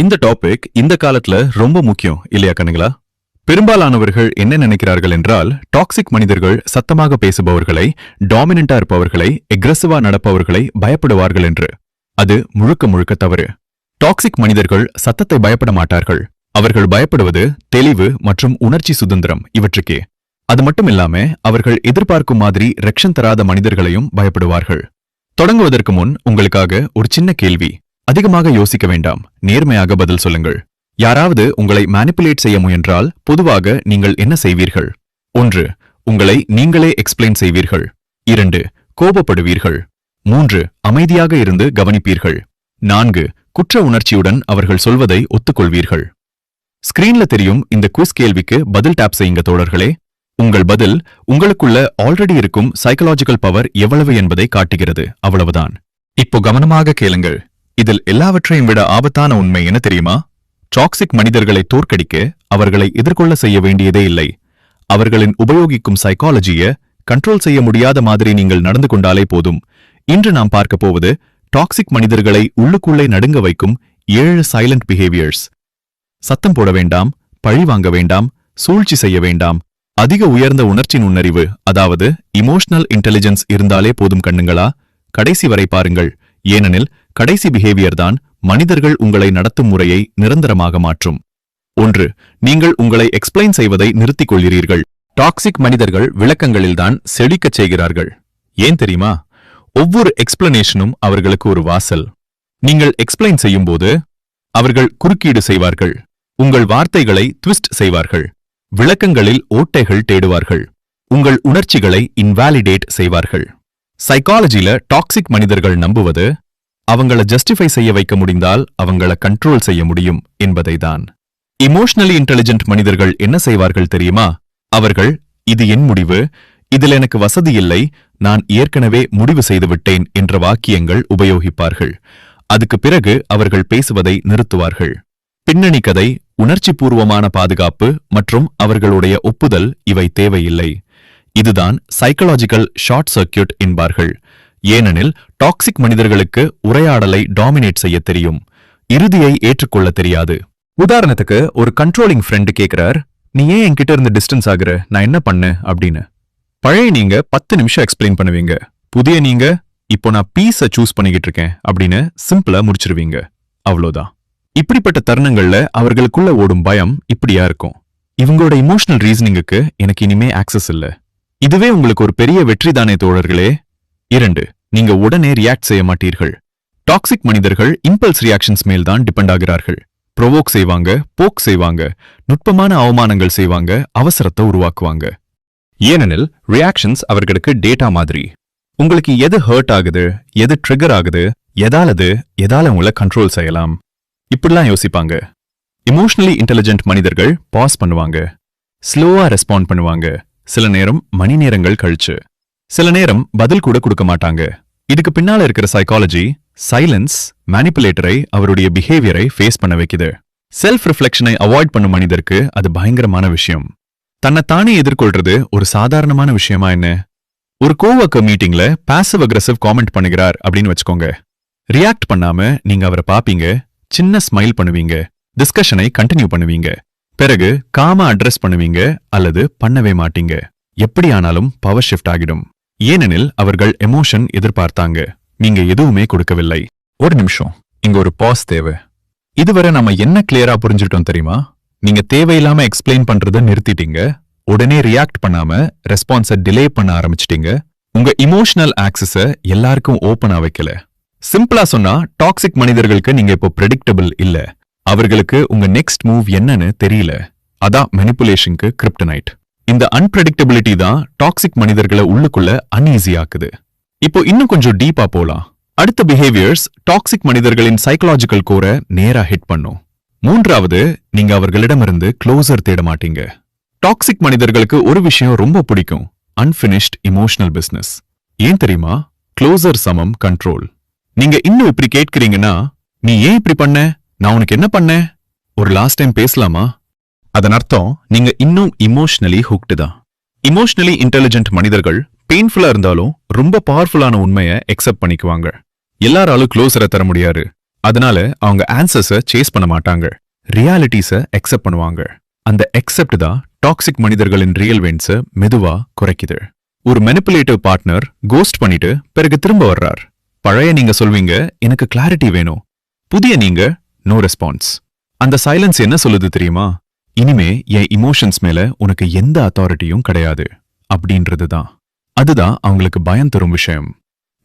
இந்த டாபிக் இந்த காலத்துல ரொம்ப முக்கியம் இல்லையா கண்ணுங்களா? பெரும்பாலானவர்கள் என்ன நினைக்கிறார்கள் என்றால் டாக்ஸிக் மனிதர்கள் சத்தமாக பேசுபவர்களை டாமினண்டா இருப்பவர்களை எக்ரெசிவா நடப்பவர்களை பயப்படுவார்கள் என்று. அது முழுக்க முழுக்க தவறு. டாக்ஸிக் மனிதர்கள் சத்தத்தை பயப்பட மாட்டார்கள். அவர்கள் பயப்படுவது தெளிவு மற்றும் உணர்ச்சி சுதந்திரம் இவற்றுக்கே. அது மட்டும் இல்லாம அவர்கள் எதிர்பார்க்கும் மாதிரி ரெக்ஷன் தராத மனிதர்களையும் பயப்படுவார்கள். தொடங்குவதற்கு முன் உங்களுக்காக ஒரு சின்ன கேள்வி. அதிகமாக யோசிக்க வேண்டாம். நேர்மையாக பதில் சொல்லுங்கள். யாராவது உங்களை மேனிப்புலேட் செய்ய முயன்றால் பொதுவாக நீங்கள் என்ன செய்வீர்கள்? ஒன்று உங்களை நீங்களே எக்ஸ்பிளைன் செய்வீர்கள். இரண்டு கோபப்படுவீர்கள். மூன்று அமைதியாக இருந்து கவனிப்பீர்கள். நான்கு குற்ற உணர்ச்சியுடன் அவர்கள் சொல்வதை ஒத்துக்கொள்வீர்கள். ஸ்கிரீன்ல தெரியும் இந்த குவிஸ் கேள்விக்கு பதில் டேப் செய்யுங்க தோழர்களே. உங்கள் பதில் உங்களுக்குள்ள ஆல்ரெடி இருக்கும் சைக்கலாஜிக்கல் பவர் எவ்வளவு என்பதை காட்டுகிறது. அவ்வளவுதான். இப்போ கவனமாக கேளுங்கள். இதில் எல்லாவற்றையும் விட ஆபத்தான உண்மை என தெரியுமா? டாக்ஸிக் மனிதர்களை தோற்கடிக்க அவர்களை எதிர்கொள்ள செய்ய வேண்டியதே இல்லை. அவர்களின் உபயோகிக்கும் சைக்காலஜியை கண்ட்ரோல் செய்ய முடியாத மாதிரி நீங்கள் நடந்து கொண்டாலே போதும். இன்று நாம் பார்க்க போவது டாக்ஸிக் மனிதர்களை உள்ளுக்குள்ளே நடுங்க வைக்கும் ஏழு சைலண்ட் பிஹேவியர்ஸ் சத்தம் போட வேண்டாம் பழி வாங்க வேண்டாம் சூழ்ச்சி செய்ய வேண்டாம். அதிக உயர்ந்த உணர்ச்சி நுண்ணறிவு அதாவது இமோஷனல் இன்டெலிஜென்ஸ் இருந்தாலே போதும் கண்ணுங்களா? கடைசி வரை பாருங்கள். ஏனெனில் கடைசி பிஹேவியர் தான் மனிதர்கள் உங்களை நடத்தும் முறையை நிரந்தரமாக மாற்றும். ஒன்று நீங்கள் உங்களை எக்ஸ்பிளைன் செய்வதை நிறுத்திக் கொள்கிறீர்கள். டாக்ஸிக் மனிதர்கள் விளக்கங்களில்தான் செழிக்கச் செய்கிறார்கள். ஏன் தெரியுமா? ஒவ்வொரு எக்ஸ்பிளனேஷனும் அவர்களுக்கு ஒரு வாசல். நீங்கள் எக்ஸ்பிளைன் செய்யும்போது அவர்கள் குறுக்கீடு செய்வார்கள். உங்கள் வார்த்தைகளை ட்விஸ்ட் செய்வார்கள். விளக்கங்களில் ஓட்டைகள் தேடுவார்கள். உங்கள் உணர்ச்சிகளை இன்வாலிடேட் செய்வார்கள். சைக்காலஜில டாக்ஸிக் மனிதர்கள் நம்புவது அவங்கள ஜஸ்டிஃபை செய்ய வைக்க முடிந்தால் அவங்கள கண்ட்ரோல் செய்ய முடியும் என்பதைதான். இமோஷனலி இன்டெலிஜென்ட் மனிதர்கள் என்ன செய்வார்கள் தெரியுமா? அவர்கள் இது என் முடிவு இதில் எனக்கு வசதி இல்லை நான் ஏற்கனவே முடிவு செய்து விட்டேன் என்ற வாக்கியங்கள் உபயோகிப்பார்கள். அதுக்கு பிறகு அவர்கள் பேசுவதை நிறுத்துவார்கள். பின்னணி கதை உணர்ச்சிபூர்வமான பாதுகாப்பு மற்றும் அவர்களுடைய ஒப்புதல் இவை தேவையில்லை. இதுதான் சைக்கலாஜிக்கல் ஷார்ட் சர்க்கியூட் என்பார்கள். ஏனெனில் டாக்ஸிக் மனிதர்களுக்கு உரையாடலை டாமினேட் செய்ய தெரியும். இறுதியை ஏற்றுக்கொள்ள தெரியாது. உதாரணத்துக்கு ஒரு கண்ட்ரோலிங் ஃப்ரெண்டு கேட்கிறார் நீ ஏன் என்கிட்ட இருந்து டிஸ்டன்ஸ் ஆகுற? நான் என்ன பண்ணு? அப்படின்னு. பழைய நீங்க பத்து நிமிஷம் எக்ஸ்பிளைன் பண்ணுவீங்க. புதிய நீங்க இப்போ நான் பீஸ சூஸ் பண்ணிக்கிட்டு இருக்கேன் அப்படின்னு சிம்பிளா முடிச்சிருவீங்க. அவ்வளோதான். இப்படிப்பட்ட தருணங்கள்ல அவர்களுக்குள்ள ஓடும் பயம் இப்படியா இருக்கும். இவங்களோட இமோஷனல் ரீசனிங்குக்கு எனக்கு இனிமே ஆக்சஸ் இல்ல. இதுவே உங்களுக்கு ஒரு பெரிய வெற்றி தானே தோழர்களே. இரண்டு நீங்க உடனே ரியாக்ட் செய்ய மாட்டீர்கள். டாக்ஸிக் மனிதர்கள் இம்பல்ஸ் ரியாக்ஷன்ஸ் மேல் தான் டிபெண்ட் ஆகிறார்கள். ப்ரொவோக் செய்வாங்க போக் செய்வாங்க நுட்பமான அவமானங்கள் செய்வாங்க அவசரத்தை உருவாக்குவாங்க. ஏனெனில் ரியாக்ஷன்ஸ் அவர்களுக்கு டேட்டா மாதிரி. உங்களுக்கு எது ஹர்ட் ஆகுது எது ட்ரிகர் ஆகுது எதாலது எதால உங்களை கண்ட்ரோல் செய்யலாம். இப்படிலாம் யோசிப்பாங்க. இமோஷனலி இன்டெலிஜென்ட் மனிதர்கள் பாஸ் பண்ணுவாங்க. ஸ்லோவா ரெஸ்பாண்ட் பண்ணுவாங்க. சில நேரம் மணி நேரங்கள் கழிச்சு. சில நேரம் பதில் கூட கொடுக்க மாட்டாங்க. இதுக்கு பின்னால இருக்கிற சைக்காலஜி சைலன்ஸ் மேனிப்புலேட்டரை அவருடைய பிஹேவியரை ஃபேஸ் பண்ண வைக்குது. செல்ஃப் ரிஃப்ளெக்ஷனை அவாய்ட் பண்ணும் மனிதருக்கு அது பயங்கரமான விஷயம். தன்னை தானே எதிர்கொள்றது ஒரு சாதாரணமான விஷயமா என்ன? ஒரு கோவக்க மீட்டிங்ல பாசிவ் அக்ரஸிவ் காமெண்ட் பண்ணுகிறார் அப்படின்னு வச்சுக்கோங்க. ரியாக்ட் பண்ணாம நீங்க அவரை பாப்பீங்க சின்ன ஸ்மைல் பண்ணுவீங்க டிஸ்கஷனை கண்டினியூ பண்ணுவீங்க. பிறகு காம அட்ரஸ் பண்ணுவீங்க அல்லது பண்ணவே மாட்டீங்க. எப்படி ஆனாலும் பவர் ஷிஃப்ட் ஆகிடும். ஏனெனில் அவர்கள் எமோஷன் எதிர்பார்த்தாங்க. நீங்க எதுவுமே கொடுக்கவில்லை. ஒரு நிமிஷம். இங்க ஒரு பாஸ் தேவை. இதுவரை நம்ம என்ன கிளியரா புரிஞ்சுட்டோம் தெரியுமா? நீங்க தேவையில்லாம எக்ஸ்பிளைன் பண்றதை நிறுத்திட்டீங்க. உடனே ரியாக்ட் பண்ணாம ரெஸ்பான்ஸை டிலே பண்ண ஆரம்பிச்சிட்டீங்க. உங்க இமோஷனல் ஆக்சஸ எல்லாருக்கும் ஓபனா வைக்கல. சிம்பிளா சொன்னா டாக்ஸிக் மனிதர்களுக்கு நீங்க இப்போ ப்ரெடிக்டபிள் இல்ல. அவர்களுக்கு உங்க நெக்ஸ்ட் மூவ் என்னன்னு தெரியல. அதான் மெனிப்புலேஷனுக்கு கிரிப்டனைட் இந்த அன்பிரடிக்டபிலிட்டி தான் டாக்ஸிக் மனிதர்களை உள்ளுக்குள்ள அன்ஈஸி ஆக்குது. இப்போ இன்னும் கொஞ்சம் டீப்பா போலாம். அடுத்த பிஹேவியர்ஸ் டாக்ஸிக் மனிதர்களின் சைக்கலாஜிக்கல் கோரை நேரா ஹிட் பண்ணும். மூன்றாவது நீங்க அவர்களிடமிருந்து க்ளோசர் தேட மாட்டீங்க. டாக்ஸிக் மனிதர்களுக்கு ஒரு விஷயம் ரொம்ப பிடிக்கும். அன்பினிஷ்ட் இமோஷனல் பிசினஸ் ஏன் தெரியுமா? க்ளோசர் சமம் கண்ட்ரோல் நீங்க இன்னும் இப்படி கேட்கிறீங்கன்னா நீ ஏன் இப்படி பண்ண? நான் உனக்கு என்ன பண்ண? ஒரு லாஸ்ட் டைம் பேசலாமா? அதன் அர்த்தம் நீங்க இன்னும் இமோஷனலி ஹுக்டு தான். இமோஷனலி இன்டெலிஜென்ட் மனிதர்கள் பெயின்ஃபுல்லா இருந்தாலும் ரொம்ப பவர்ஃபுல்லான உண்மையை எக்ஸப்ட் பண்ணிக்குவாங்க. எல்லாராலும் க்ளோஸரை தர முடியாது. அதனால அவங்க ஆன்சர்ஸ சேஸ் பண்ண மாட்டாங்க. ரியாலிட்டிஸ எக்ஸப்ட் பண்ணுவாங்க. அந்த எக்ஸப்ட் தான் டாக்ஸிக் மனிதர்களின் ரியல் வென்ஸ மெதுவா குறைக்குது. ஒரு மெனிப்புலேட்டிவ் பார்ட்னர் கோஸ்ட் பண்ணிட்டு பிறகு திரும்ப வர்றார். பழைய நீங்க சொல்வீங்க எனக்கு கிளாரிட்டி வேணும். புதிய நீங்க நோ ரெஸ்பான்ஸ் அந்த சைலன்ஸ் என்ன சொல்லுது தெரியுமா? இனிமே என் இமோஷன்ஸ் மேல உனக்கு எந்த அத்தாரிட்டியும் கிடையாது. அப்படின்றது தான் அதுதான் அவங்களுக்கு பயம் தரும் விஷயம்.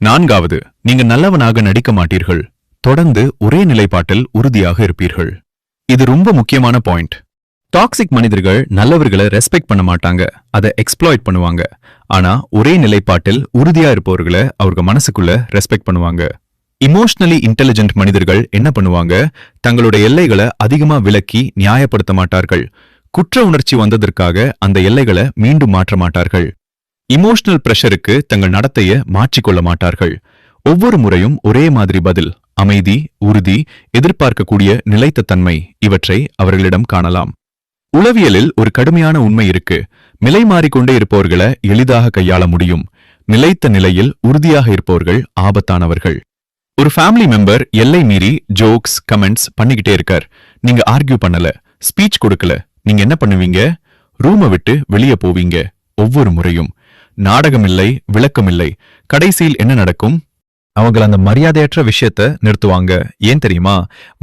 நான்காவது நீங்க நல்லவனாக நடிக்க மாட்டீர்கள். தொடர்ந்து ஒரே நிலைப்பாட்டில் உறுதியாக இருப்பீர்கள். இது ரொம்ப முக்கியமான பாயிண்ட் டாக்ஸிக் மனிதர்கள் நல்லவர்களை ரெஸ்பெக்ட் பண்ண மாட்டாங்க. அதை எக்ஸ்ப்ளாய்ட் பண்ணுவாங்க. ஆனா ஒரே நிலைப்பாட்டில் உறுதியா இருப்பவர்களை அவங்க மனசுக்குள்ள ரெஸ்பெக்ட் பண்ணுவாங்க. இமோஷனலி இன்டெலிஜென்ட் மனிதர்கள் என்ன பண்ணுவாங்க? தங்களோட எல்லைகளை அதிகமா விலக்கி நியாயப்படுத்த மாட்டார்கள். குற்ற உணர்ச்சி வந்ததற்காக அந்த எல்லைகளை மீண்டும் மாற்ற மாட்டார்கள். இமோஷனல் பிரஷருக்கு தங்கள் நடத்தைய மாற்றிக்கொள்ள மாட்டார்கள். ஒவ்வொரு முறையும் ஒரே மாதிரி பதில் அமைதி உறுதி எதிர்பார்க்கக்கூடிய நிலைத்த தன்மை இவற்றை அவர்களிடம் காணலாம். உளவியலில் ஒரு கடுமையான உண்மை இருக்கு. நிலை மாறிக்கொண்டே இருப்பவர்களை எளிதாக கையாள முடியும். நிலைத்த நிலையில் உறுதியாக இருப்பவர்கள் ஆபத்தானவர்கள். ஒரு ஃபேமிலி மெம்பர் எல்லை மீறி ஜோக்ஸ் கமெண்ட்ஸ் பண்ணிக்கிட்டே இருக்கார். நீங்க ஆர்கியூ பண்ணல ஸ்பீச் கொடுக்கல நீங்க என்ன பண்ணுவீங்க? ரூமை விட்டு வெளியே போவீங்க ஒவ்வொரு முறையும். நாடகம் இல்லை விளக்கம் இல்லை கடைசியில் என்ன நடக்கும்? அவங்கள அந்த மரியாதையற்ற விஷயத்த நிறுத்துவாங்க. ஏன் தெரியுமா?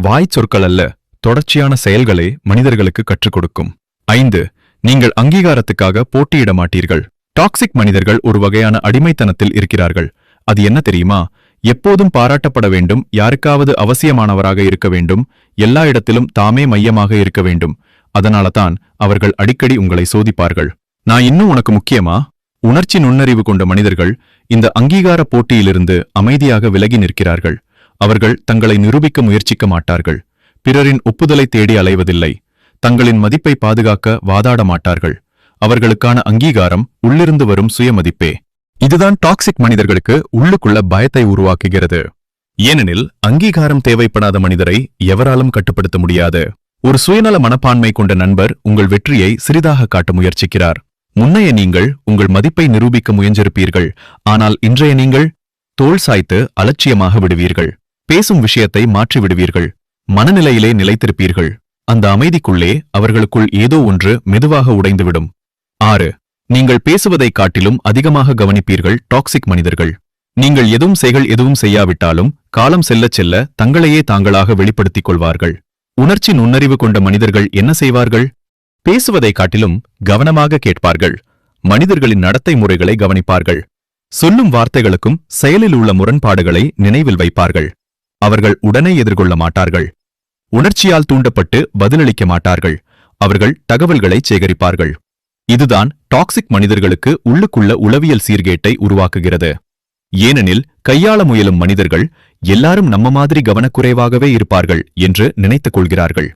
வாய் சொற்கள் அல்ல தொடர்ச்சியான செயல்களை மனிதர்களுக்கு கற்றுக் கொடுக்கும். ஐந்து நீங்கள் அங்கீகாரத்துக்காக போட்டியிட மாட்டீர்கள். டாக்ஸிக் மனிதர்கள் ஒரு வகையான அடிமைத்தனத்தில் இருக்கிறார்கள். அது என்ன தெரியுமா? எப்போதும் பாராட்டப்பட வேண்டும் யாருக்காவது அவசியமானவராக இருக்க வேண்டும் எல்லா இடத்திலும் தாமே மையமாக இருக்க வேண்டும். அதனால தான் அவர்கள் அடிக்கடி உங்களை சோதிப்பார்கள். நான் இன்னும் உனக்கு முக்கியமா? உணர்ச்சி நுண்ணறிவு கொண்ட மனிதர்கள் இந்த அங்கீகார போட்டியிலிருந்து அமைதியாக விலகி நிற்கிறார்கள். அவர்கள் தங்களை நிரூபிக்க முயற்சிக்க மாட்டார்கள். பிறரின் ஒப்புதலை தேடி அலைவதில்லை. தங்களின் மதிப்பை பாதுகாக்க வாதாட மாட்டார்கள். அவர்களுக்கான அங்கீகாரம் உள்ளிருந்து வரும் சுயமதிப்பே. இதுதான் டாக்ஸிக் மனிதர்களுக்கு உள்ளுக்குள்ள பயத்தை உருவாக்குகிறது. ஏனெனில் அங்கீகாரம் தேவைப்படாத மனிதரை எவராலும் கட்டுப்படுத்த முடியாது. ஒரு சுயநல மனப்பான்மை கொண்ட நண்பர் உங்கள் வெற்றியை சிறிதாக காட்ட முயற்சிக்கிறார். முன்னைய நீங்கள் உங்கள் மதிப்பை நிரூபிக்க முயன்றிருப்பீர்கள். ஆனால் இன்றைய நீங்கள் தோல் சாய்த்து அலட்சியமாக விடுவீர்கள். பேசும் விஷயத்தை மாற்றி விடுவீர்கள். மனநிலையிலே நிலைத்திருப்பீர்கள். அந்த அமைதிக்குள்ளே அவர்களுக்குள் ஏதோ ஒன்று மெதுவாக உடைந்துவிடும். ஆறு நீங்கள் பேசுவதைக் காட்டிலும் அதிகமாக கவனிப்பீர்கள் டாக்ஸிக் மனிதர்கள். நீங்கள் எதுவும் செய்கள் எதுவும் செய்யாவிட்டாலும் காலம் செல்லச் செல்ல தங்களையே தாங்களாக வெளிப்படுத்திக் கொள்வார்கள். உணர்ச்சி நுண்ணறிவு கொண்ட மனிதர்கள் என்ன செய்வார்கள்? பேசுவதைக் காட்டிலும் கவனமாக கேட்பார்கள். மனிதர்களின் நடத்தை முறைகளை கவனிப்பார்கள். சொல்லும் வார்த்தைகளுக்கும் செயலில் உள்ள முரண்பாடுகளை நினைவில் வைப்பார்கள். அவர்கள் உடனே எதிர்கொள்ள மாட்டார்கள். உணர்ச்சியால் தூண்டப்பட்டு பதிலளிக்க மாட்டார்கள். அவர்கள் தகவல்களை சேகரிப்பார்கள். இதுதான் டாக்ஸிக் மனிதர்களுக்கு உள்ளுக்குள்ள உளவியல் சீர்கேட்டை உருவாக்குகிறது. ஏனெனில் கையாள முயலும் மனிதர்கள் எல்லாரும் நம்ம மாதிரி கவனக்குறைவாகவே இருப்பார்கள் என்று நினைத்துக் கொள்கிறார்கள்.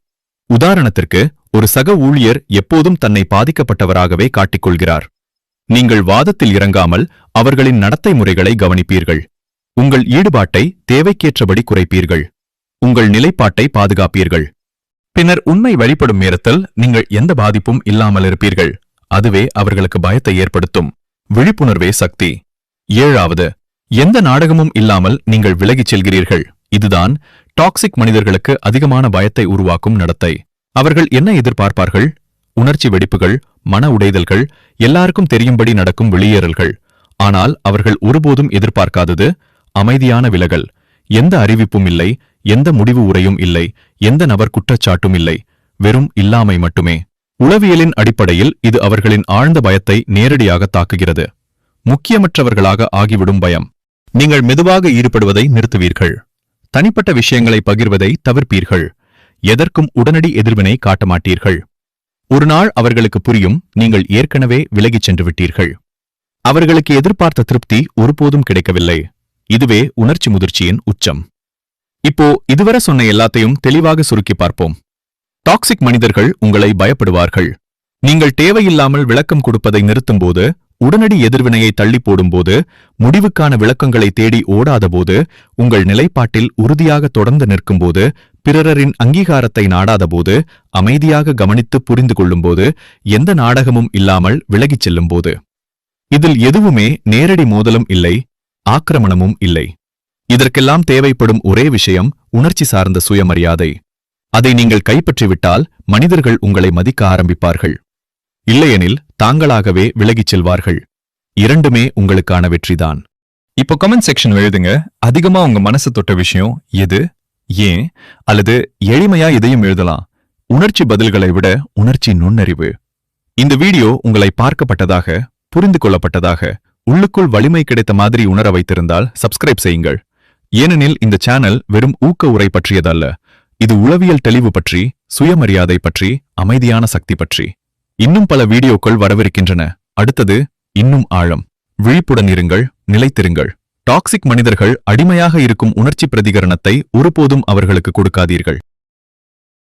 உதாரணத்திற்கு ஒரு சக ஊழியர் எப்போதும் தன்னை பாதிக்கப்பட்டவராகவே காட்டிக்கொள்கிறார். நீங்கள் வாதத்தில் இறங்காமல் அவர்களின் நடத்தை முறைகளை கவனிப்பீர்கள். உங்கள் ஈடுபாட்டை தேவைக்கேற்றபடி குறைப்பீர்கள். உங்கள் நிலைப்பாட்டை பாதுகாப்பீர்கள். பின்னர் உண்மை வழிபடும் நேரத்தில் நீங்கள் எந்த பாதிப்பும் இல்லாமல் இருப்பீர்கள் அதுவே அவர்களுக்கு பயத்தை ஏற்படுத்தும். விழிப்புணர்வே சக்தி. ஏழாவது எந்த நாடகமும் இல்லாமல் நீங்கள் விலகிச் செல்கிறீர்கள். இதுதான் டாக்ஸிக் மனிதர்களுக்கு அதிகமான பயத்தை உருவாக்கும் நடத்தை. அவர்கள் என்ன எதிர்பார்ப்பார்கள்? உணர்ச்சி வெடிப்புகள் மன உடைதல்கள் எல்லாருக்கும் தெரியும்படி நடக்கும் வெளியேறல்கள். ஆனால் அவர்கள் ஒருபோதும் எதிர்பார்க்காதது அமைதியான விலகல். எந்த அறிவிப்பும் இல்லை எந்த முடிவு உரையும் இல்லை எந்த நபர் குற்றச்சாட்டும் இல்லை. வெறும் இல்லாமை மட்டுமே. உளவியலின் அடிப்படையில் இது அவர்களின் ஆழ்ந்த பயத்தை நேரடியாக தாக்குகிறது. முக்கியமற்றவர்களாக ஆகிவிடும் பயம். நீங்கள் மெதுவாக ஈடுபடுவதை நிறுத்துவீர்கள். தனிப்பட்ட விஷயங்களை பகிர்வதை தவிர்ப்பீர்கள். எதற்கும் உடனடி எதிர்வினை காட்ட மாட்டீர்கள் ஒரு நாள் அவர்களுக்கு புரியும் நீங்கள் ஏற்கனவே விலகிச் சென்று விட்டீர்கள். அவர்களுக்கு எதிர்பார்த்த திருப்தி ஒருபோதும் கிடைக்கவில்லை. இதுவே உணர்ச்சி முதிர்ச்சியின் உச்சம். இப்போ இதுவரை சொன்ன எல்லாத்தையும் தெளிவாக சுருக்கி பார்ப்போம். டாக்ஸிக் மனிதர்கள் உங்களை பயப்படுவார்கள். நீங்கள் தேவையில்லாமல் விளக்கம் கொடுப்பதை நிறுத்தும்போது உடனடி எதிர்வினையை தள்ளி போடும்போது முடிவுக்கான விளக்கங்களை தேடி ஓடாதபோது உங்கள் நிலைப்பாட்டில் உறுதியாக தொடர்ந்து நிற்கும்போது பிறரின் அங்கீகாரத்தை நாடாதபோது அமைதியாக கவனித்து புரிந்து கொள்ளும்போது எந்த நாடகமும் இல்லாமல் விலகிச் செல்லும்போது. இதில் எதுவுமே நேரடி மோதலும் இல்லை ஆக்கிரமணமும் இல்லை. இதற்கெல்லாம் தேவைப்படும் ஒரே விஷயம் உணர்ச்சி சார்ந்த சுயமரியாதை. அதை நீங்கள் கைப்பற்றிவிட்டால் மனிதர்கள் உங்களை மதிக்க ஆரம்பிப்பார்கள். இல்லையெனில் தாங்களாகவே விலகிச் செல்வார்கள். இரண்டுமே உங்களுக்கான வெற்றிதான். இப்போ கமெண்ட் செக்ஷன் எழுதுங்க அதிகமா உங்க மனசு தொட்ட விஷயம் எது? ஏன்? அல்லது எளிமையா இதையும் எழுதலாம்? உணர்ச்சி பதில்களை விட உணர்ச்சி நுண்ணறிவு. இந்த வீடியோ உங்களை பார்க்கப்பட்டதாக புரிந்து கொள்ளப்பட்டதாக உள்ளுக்குள் வலிமை கிடைத்த மாதிரி உணர வைத்திருந்தால் சப்ஸ்கிரைப் செய்யுங்கள். ஏனெனில் இந்த சேனல் வெறும் ஊக்க உரை பற்றியதல்ல. இது உளவியல் தெளிவு பற்றி சுயமரியாதை பற்றி அமைதியான சக்தி பற்றி. இன்னும் பல வீடியோக்கள் வரவிருக்கின்றன. அடுத்தது இன்னும் ஆழம். விழிப்புடன் இருங்கள் நிலைத்திருங்கள். டாக்ஸிக் மனிதர்கள் அடிமையாக இருக்கும் உணர்ச்சி பிரதிகரணத்தை ஒருபோதும் அவர்களுக்கு கொடுக்காதீர்கள்.